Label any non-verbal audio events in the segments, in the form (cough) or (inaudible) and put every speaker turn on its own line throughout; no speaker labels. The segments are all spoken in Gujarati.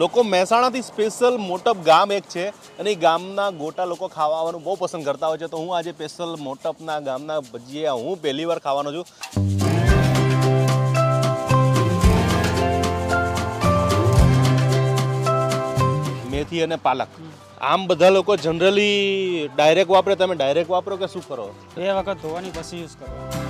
લોકો મહેસાણાથી સ્પેશિયલ મોટપ ગામ એક છે અને એ ગામના ગોટા લોકો ખાવા આવવાનું બહુ પસંદ કરતા હોય છે. તો હું આજે સ્પેશિયલ મોટપના ગામના ભજીયા હું પહેલી વાર ખાવાનો છું. મેથી અને પાલક. આમ બધા લોકો જનરલી ડાયરેક્ટ વાપરે, તમે ડાયરેક્ટ વાપરો કે શું કરો?
બે વખત ધોવાની પછી યુઝ કરો.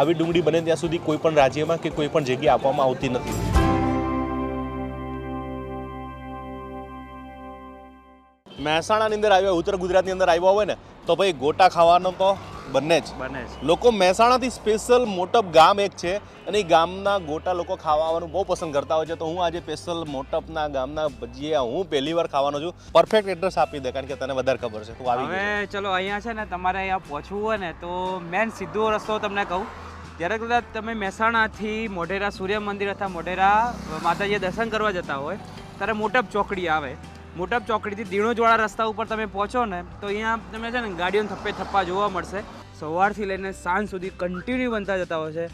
આવી ડુંગળી બને ત્યાં સુધી કોઈ પણ રાજ્યમાં કે કોઈ પણ જગ્યાએ આપવામાં આવતી નથી. મહેસાણાની અંદર આવ્યા ઉત્તર ગુજરાતની અંદર આવ્યા હોય ને તો ભાઈ ગોટા ખાવાનો તો બંને જ.
બને
લોકો મહેસાણાથી સ્પેશિયલ મોટપ ગામ એક છે અને એ ગામના ગોટા લોકો ખાવાનું બહુ પસંદ કરતા હોય છે. તો હું આજે સ્પેશિયલ મોટપના ગામના ભજીયા હું પહેલી વાર ખાવાનો છું. પરફેક્ટ એડ્રેસ આપી દે કારણ કે તને વધારે ખબર છે. તું આવી
હવે ચલો અહીંયા છે ને તમારે અહીંયા પહોંચવું હોય ને તો મેન સીધો રસ્તો તમને કહું. જ્યારે કદાચ તમે મહેસાણાથી મોઢેરા સૂર્ય મંદિર અથવા મોઢેરા માતાજીએ દર્શન કરવા જતા હોય ત્યારે મોટપ ચોકડી આવે. મોટપ ચોકડીથી દીણોજવાળા રસ્તા ઉપર તમે પહોંચો ને તો અહીંયા તમને છે ને ગાડીઓને થપ્પે થપ્પા જોવા મળશે. સવારથી લઈને સાંજ સુધી કન્ટિન્યુ બનતા જતા હોય છે.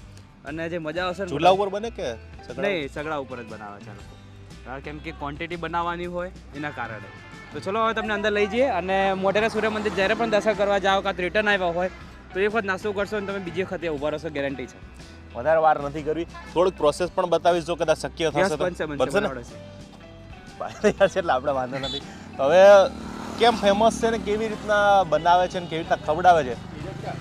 અને જે મજા આવશે
ચૂલા ઉપર બને કે સગડા
નહીં સગડા ઉપર જ બનાવે છે લોકો. કેમ કે ક્વોન્ટિટી બનાવવાની હોય એના કારણે. તો ચલો હવે તમને અંદર લઈ જઈએ અને મોઢેરા સૂર્ય મંદિર જ્યારે પણ દર્શન કરવા જાઓ કાં તો રિટર્ન આવ્યા હોય તો એક વખત નાસ્તો કરશો અને તમે બીજી વખતે ઊભા રહેશો ગેરંટી છે.
વધારે વાર નથી કરવી. થોડુંક પ્રોસેસ પણ બતાવીશ જો કદાચ શક્ય થશે તો.
બનશે
ને? એટલે આપણે વાંધો નથી. હવે કેમ ફેમસ છે ને કેવી રીતના બનાવે છે ને કેવી રીતના ખવડાવે છે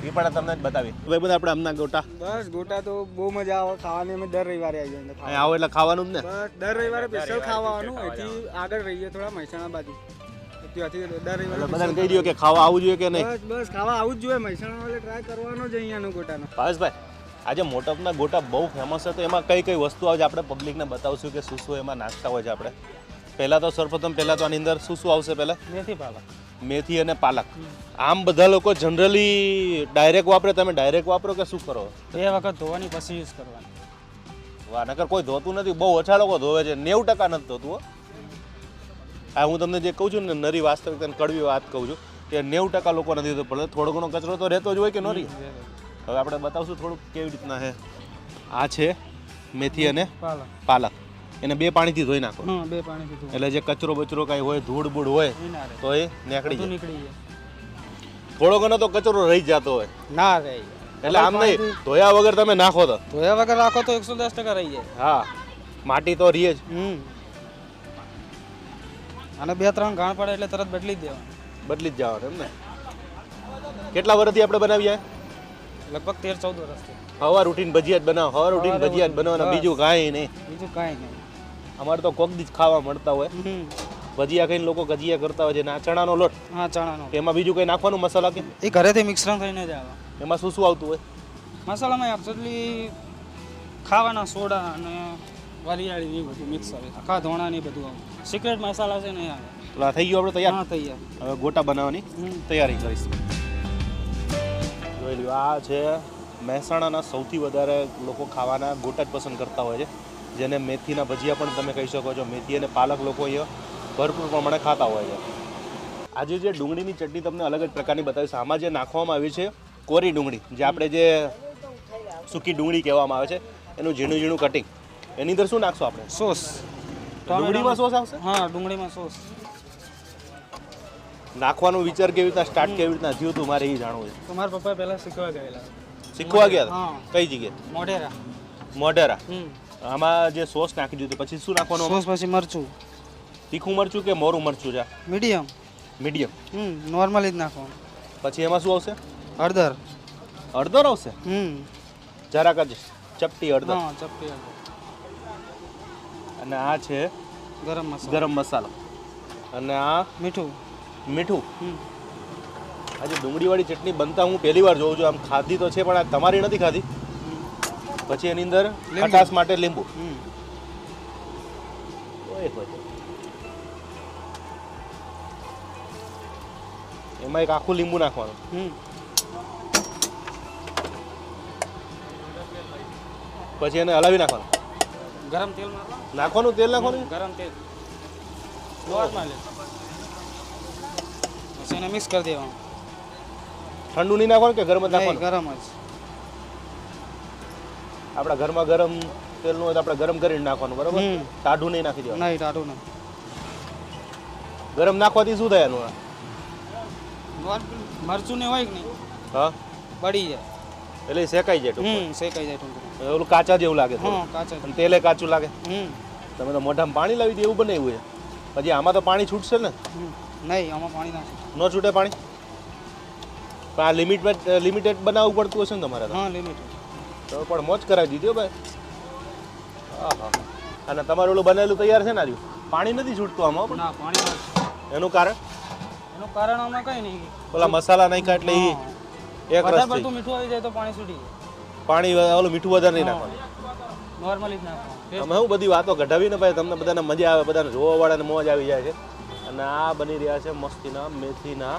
એ પણ તમને જ બતાવી હવે બધા આપણે હમણાં ગોટા.
બસ ગોટા તો બહુ મજા આવે. ખાવાની અમે દર રવિવારે આવી જઈએ.
અહીં આવો એટલે ખાવાનું જ ને?
બસ દર રવિવારે સ્પેશિયલ ખાવાનું. એથી આગળ રહીએ થોડા મહેસાણા બાજુ ત્યાંથી
એટલે બધાને કહી દો કે ખાવા આવવું જોઈએ કે નહીં?
બસ બસ ખાવા આવું જ જોઈએ. મહેસાણા વાળે ટ્રાય કરવાનો જ અહીંયાનો ગોટાનો.
ભાવેશભાઈ આજે મોટપના ગોટા બહુ ફેમસ છે તો એમાં કઈ કઈ વસ્તુ આવે છે આપણે પબ્લિકને બતાવશું કે શું શું એમાં નાસ્તા હોય છે આપણે? પહેલાં તો સર્વપ્રથમ પહેલાં તો આની અંદર શું શું આવશે પહેલાં?
મેથી પાલક.
મેથી અને પાલક. આમ બધા લોકો જનરલી ડાયરેક્ટ વાપરે તમે ડાયરેક્ટ વાપરો કે શું કરો?
બે વખત ધોવાની પછી યુઝ કરવાની.
વાહ નકર કોઈ ધોતું નથી. બહુ ઓછા લોકો ધોવે છે. નેવું ટકા નથી ધોતું આ હું તમને જે કહું છું ને નરી વાસ્તવિકતા અને કડવી વાત કહું છું કે નેવું ટકા લોકો નથી તો પડે થોડો ઘણો કચરો તો રહેતો જ હોય કે ન રહી. હવે આપણે બતાવશું થોડુંક કેવી રીતના છે આ છે મેથી અને
પાલક.
એને બે પાણીથી ધોઈ નાખો.
બે પાણીથી
એટલે જે કચરો બચરો કાંઈ હોય ધૂળ બૂળ હોય તો એ નીકળી જાય.
નીકળી જાય.
થોડો ઘણો તો કચરો રહી જતો હોય.
ના રહે.
એટલે આમ નહીં ધોયા વગર તમે નાખો તો.
ધોયા વગર રાખો તો એકસો દસ ટકા રહી જાય.
હા માટી તો રહી જ.
હમ. અને બે ત્રણ ગાણ પડે એટલે તરત બદલી જ દેવાનું.
બદલી જ જવાનું એમ ને? કેટલા વર્ષથી આપણે બનાવીએ?
લગભગ તેર ચૌદ વર્ષથી.
હવાર રૂટીન ભજીયા જ બનાવો હવાર
રૂટીન
ભજીયા જ બનાવવાના બીજું કાંઈ નહીં.
બીજું કાંઈ નહીં.
અમારે તો કોક દી જ ખાવા મળતા હોય. ભજીયા ખાઈને લોકો ગજીયા કરતા હોય છે ના ચણાનો લોટ.
હા ચણાનો
એમાં બીજું કંઈ નાખવાનું મસાલા કે?
એ ઘરેથી મિશ્રણ થઈને જ આવે.
એમાં શું શું આવતું હોય?
મસાલામાં એબ્સોલ્યુટલી ખાવાના સોડા અને વરિયાળી એ બધું મિક્સ આવે. આખા ધોણા ને એ બધું આવે. સિક્રેટ મસાલા છે ને એ આવે.
તો આ થઈ ગયું આપણે તૈયાર?
હા તૈયાર.
હવે ગોટા બનાવવાની. તૈયારી કરીશ. જોઈ લ્યો આ છે મહેસાણાના સૌથી વધારે લોકો ખાવાના ગોટા જ પસંદ કરતા હોય છે. જેને મેથીના ભજીયા પણ તમે કહી શકો છો. મેથી અને પાલક લોકો અહીંયા ભરપૂર પ્રમાણે ખાતા હોય છે. આજે જે ડુંગળીની ચટણી તમને અલગ જ પ્રકારની બતાવીશ. આમાં જે નાખવામાં આવી છે કોરી ડુંગળી જે આપણે જે સૂકી ડુંગળી કહેવામાં આવે છે એનું ઝીણું ઝીણું કટિંગ એની અંદર શું નાખશું આપણે?
સોસ.
ડુંગળીમાં સોસ આવશે?
હા ડુંગળીમાં સોસ.
નાખવાનો વિચાર કેવી રીતના સ્ટાર્ટ કેવી રીતના થયું હતું મારે એ જાણવું છે.
તો મારા પપ્પા પહેલા શીખવા ગયેલા.
શીખવા ગયા હતા?
હા.
કઈ જગ્યાએ?
મોઢેરા.
મોઢેરા. આમાં જે સોસ નાખી દીધું પછી શું નાખવાનું
સોસ પછી મરચું.
તીખું મરચું કે મોરું મરચું છે
મીડિયમ.
મીડિયમ.
હમ નોર્મલી જ નાખવાનું.
પછી એમાં શું આવશે?
હળદર.
હળદર આવશે?
હમ.
જરાક જ. ચપટી હળદર.
હા ચપટી હળદર.
અને આ છે
ગરમ મસાલો.
ગરમ મસાલો. અને આ
મીઠું.
મીઠું. આજે ડુંગળીવાળી ચટણી બનતા હું પહેલી વાર જોઉં છું આમ ખાધી તો છે પણ આ તમારી નથી ખાધી. પછી એની અંદર ખટાશ માટે લીંબુ. એમાં એક આખું લીંબુ નાખવાનું. પછી એને હલાવી નાખવાનું.
ગરમ તેલ નાખો
નાખવાનું તેલ નાખવાનું?
ગરમ તેલ. નોર્મલી પછી એને મિક્સ કરી દેવાનું.
ઠંડુ નહીં નાખવાનું કે ગરમ જ નાખવાનું?
ગરમ જ.
આપણા ઘરમાં ગરમ તેલનું હોય તો આપણે ગરમ કરીને નાખવાનું બરાબર. ટાઢું નહીં નાખી દેવાનું.
નહીં ટાઢું નહીં.
ગરમ નાખવાથી શું થાય એનું?
મરચું ને હોય કે નહીં?
હા?
પડી જાય.
એટલે શેકાઈ જાય ટૂંકમાં.
હમ શેકાઈ જાય ટૂંકમાં.
ઓલું કાચા જેવું લાગે
હા કાચા
અને તેલે કાચું લાગે.
હમ.
તમે તો મોઢામાં પાણી લાવી દે એવું બનાવ્યું છે. પછી આમાં તો પાણી છૂટશે ને?
નહીં આમાં પાણી નાખે
ન છૂટે પાણી? પણ આ લિમિટ લિમિટેડ બનાવવું પડતું હશે ને તમારે
હા લિમિટેડ.
તો પણ મોજ કરાવી દીધી ભાઈ. હા હા અને તમારું ઓલું બનેલું તૈયાર છે ને આજુ? પાણી નથી છૂટતું આમાં પણ?
ના પાણી
એનું કારણ?
એનું કારણ આમાં કઈ નહીં.
ઓલા મસાલા નાખ્યા એટલે ઈ એક
વધારે પડતું મીઠું આવી જાય તો પાણી છૂટી જાય.
પાણી ઓલું મીઠું વધારે નહીં નાખવાનું.
નોર્મલી જ નાખવાનું.
અમે હું બધી વાતો કઢાવીને ભાઈ તમને બધાને મજા આવે બધાને જોવા વાળાને મોજ આવી જાય છે. અને આ બની રહ્યા છે મસ્તીના મેથીના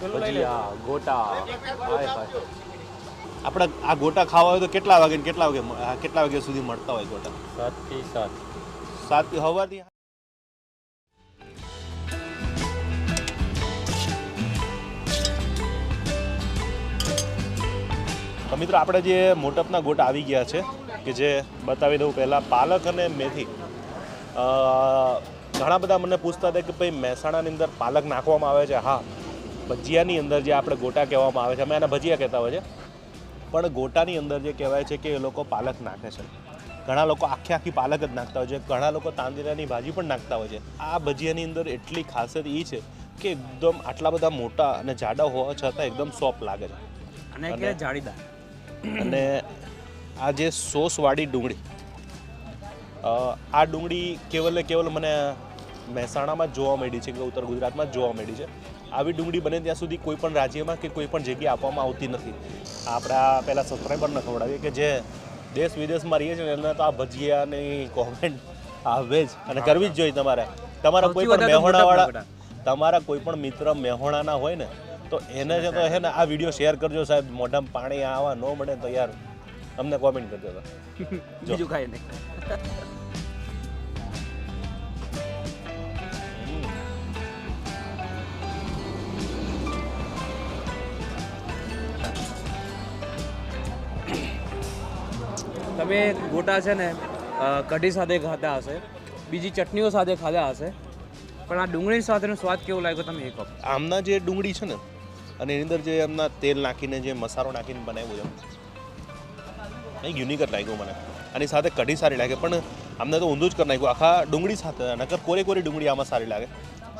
પેલું લઈ લે.
ભજીયા ગોટા. હાય હાય. આપણે આ ગોટા ખાવા હોય તો કેટલા વાગે ને કેટલા વાગે આ કેટલા વાગ્યા સુધી મળતા હોય ગોટા?
સાતથી સાત.
સાતથી સવારથી મિત્રો, આપણે જે મોટપના ગોટા આવી ગયા છે, કે જે બતાવી દઉં પહેલાં, પાલક અને મેથી. ઘણા બધા મને પૂછતા હતા કે ભાઈ, મહેસાણાની અંદર પાલક નાખવામાં આવે છે? હા. ભજીયાની અંદર જે આપણે ગોટા કહેવામાં આવે છે, અમે એના ભજીયા કહેતા હોય છે. પણ ગોટાની અંદર જે કહેવાય છે કે એ લોકો પાલક નાખે છે. ઘણા લોકો આખી આખી પાલક જ નાખતા હોય છે. ઘણા લોકો તાંદીરાની ભાજી પણ નાખતા હોય છે. આ ભજીયાની અંદર એટલી ખાસિયત એ છે કે એકદમ આટલા બધા મોટા અને જાડા હોવા છતાં એકદમ સોફ્ટ લાગે છે.
અને- જાળીદાર.
અને આ જે સોસવાળી ડુંગળી આ ડુંગળી કેવલે કેવલ મને મહેસાણામાં જોવા મળી છે કે ઉત્તર ગુજરાતમાં જ જોવા મળી છે. આવી ડુંગળી બને ત્યાં સુધી કોઈ પણ રાજ્યમાં કે કોઈ પણ જગ્યાએ આપવામાં આવતી નથી. આપણા પહેલાં સબસ્ક્રાઈબરને ખવડાવીએ કે જે દેશ વિદેશમાં રહીએ છે ને એને તો આ ભજીયાની કોમેન્ટ આવે જ અને કરવી જ જોઈએ તમારે. તમારા કોઈ પણ મેહોણાવાળા તમારા કોઈ પણ મિત્ર મેહોણાના હોય ને તો એને છે તો છે ને આ વીડિયો શેર કરજો સાહેબ. મોઢામાં પાણી આવા ન મળે તો યાર અમને કોમેન્ટ કરજો તો.
બીજું કાંઈ નહીં. તમે ગોટા છે ને કઢી સાથે ખાધા હશે બીજી ચટણીઓ સાથે ખાધા હશે પણ આ ડુંગળી સાથેનો સ્વાદ કેવો લાગ્યો તમે એક
આમના જે ડુંગળી છે ને અને એની અંદર જે એમના તેલ નાખીને જે મસાલો નાખીને બનાવ્યું છે. એ યુનિક જ લાગ્યું મને. આની સાથે કઢી સારી લાગે પણ અમને તો ઊંધું જ કરી નાખ્યું. આખા ડુંગળી સાથે નકર કોરી કોરી ડુંગળી આમાં સારી લાગે.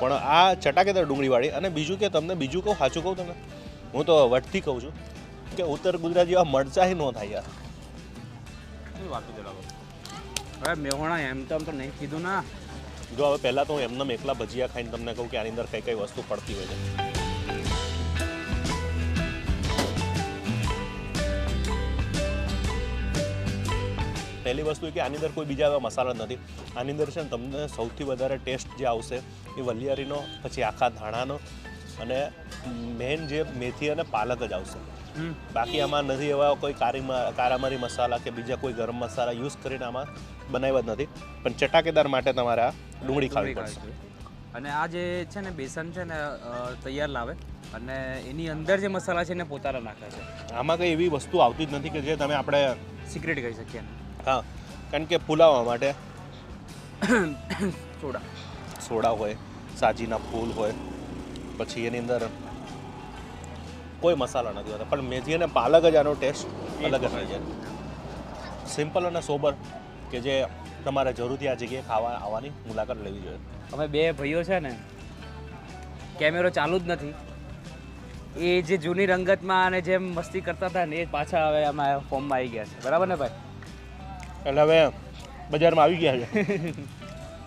પણ આ ચટાકેદાર ડુંગળીવાળી. અને બીજું કે તમને બીજું કહું સાચું કહું તમને. હું તો વટથી કહું છું કે ઉત્તર ગુજરાત જેવા મરચાં ન થાય યાર.
હવે મેહોણા એમ તો એમ તો નહીં કીધું ના.
જો હવે પહેલાં તો હું એમને એકલા ભજીયા ખાઈને તમને કહું કે આની અંદર કઈ કઈ વસ્તુ પડતી હોય છે. પહેલી વસ્તુ એ કે આની અંદર કોઈ બીજા એવા મસાલા નથી. આની અંદર છે ને તમને સૌથી વધારે ટેસ્ટ જે આવશે એ વલિયારીનો પછી આખા ધાણાનો અને મેન જે મેથી અને પાલક જ આવશે. બાકી આમાં નથી એવા કોઈ કારીમાં કારામરી મસાલા કે બીજા કોઈ ગરમ મસાલા યુઝ કરીને આમાં બનાવ્યા જ નથી. પણ ચટાકેદાર માટે તમારે આ ડુંગળી ખાવી પડશે.
અને આ જે છે ને બેસન છે ને તૈયાર લાવે અને એની અંદર જે મસાલા છે એને પોતાના નાખે છે.
આમાં કંઈ એવી વસ્તુ આવતી જ નથી કે જે તમે આપણે
સિક્રેટ કહી શકીએ.
હા કારણ કે ફૂલાવા માટે (coughs)
સોડા.
સોડા હોય સાજીના ફૂલ હોય પછી એની અંદર કોઈ મસાલા નથી હોતા પણ મેથી અને પાલક જ આનો ટેસ્ટ અલગ જ હોય છે. સિમ્પલ અને સોબર કે જે તમારે જરૂરથી આ જગ્યાએ ખાવા આવવાની મુલાકાત લેવી જોઈએ.
અમે બે ભાઈઓ છે ને કેમેરો ચાલુ જ નથી. એ જે જૂની રંગતમાં અને જેમ મસ્તી કરતા હતા ને એ પાછા હવે અમારા ફોર્મમાં આવી ગયા છે. બરાબર ને ભાઈ?
એટલે હવે બજારમાં આવી ગયા છે.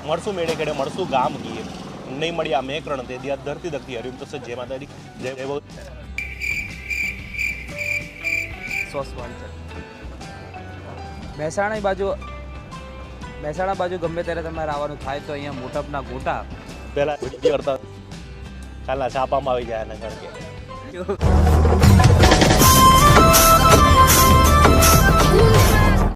મળશું મેળે કેડે મળશું ગામ ગીએ. નહીં મળી આ મેકરણ તે દિયા ધરતી ધરતી હરિમ તો જય માતાજી જય જય બહુ
સોસ મહેસાણા બાજુ મહેસાણા બાજુ ગમે ત્યારે તમારે આવવાનું થાય તો અહીંયા મોટપના ગોટા.
પહેલા કરતા. કાલના છાપામાં આવી જાય એના કારણ કે.